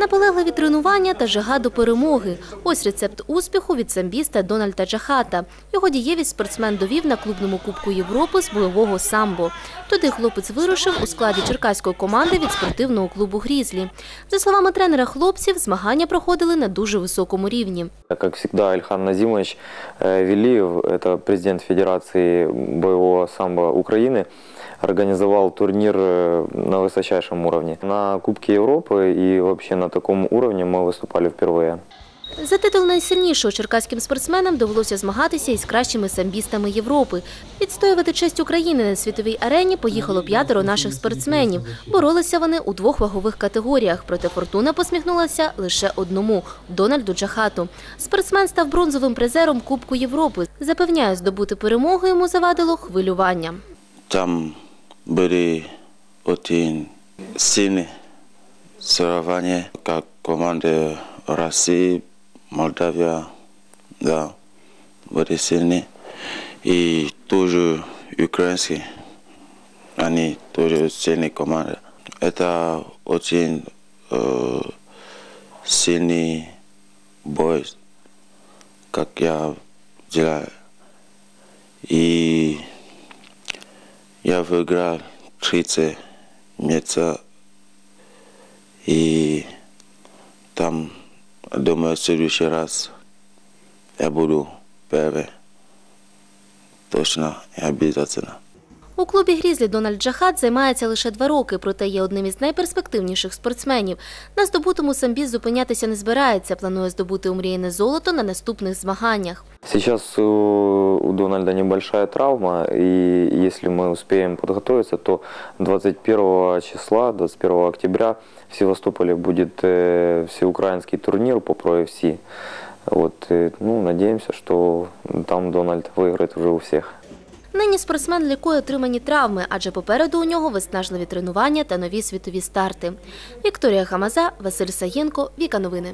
Наполегливі тренування та жага до перемоги. Ось рецепт успіху від самбіста Дональда Джахата. Його дієвість спортсмен довів на клубному Кубку Європи з бойового самбо. Туди хлопець вирушив у складі черкаської команди від спортивного клубу Грізлі. За словами тренера хлопців, змагання проходили на дуже високому рівні. Как всегда, Ильхан Назимович э, Велиев, это президент Федерации боевого самбо Украины, организовал турнир э, на высочайшем уровне. На Кубке Европы и вообще на таком уровне мы выступали впервые. За титул найсильнішого черкаським спортсменам довелося змагатися із кращими самбістами Європи. Відстоювати честь України на світовій арені поїхало п'ятеро наших спортсменів. Боролися вони у двох вагових категоріях, проте фортуна посміхнулася лише одному Дональду Джахату. Спортсмен став бронзовим призером Кубку Європи. Запевняє, здобути перемогу йому завадило хвилювання. Там были очень сильные соревнования, как команды России, Молдавия, да, были сильные. И тоже украинские, они тоже сильные команды. Это очень э, сильный бой, как я делаю. И я выиграл 30 месяцев. И там, думаю, в следующий раз я буду первый. Точно и обязательно. У клубі Грізлі Дональд Джахат займається лише два роки, проте є одним із найперспективніших спортсменів. На здобутому самбіз зупинятися не збирається. Планує здобути умріяне золото на наступних змаганнях. Сейчас у, у Дональда небольшая травма, и если мы успеем подготовиться, то 21 числа, 21 октября в Севастополе будет э, всеукраинский турнир по Pro-FC. Вот, э, ну, надеемся, что там Дональд выиграет уже у всех. Нині спортсмен лікує отримані травми, адже попереду у нього виснажливі тренування та нові світові старти. Вікторія Хамаза, Василь Саєнко, Віка Новини.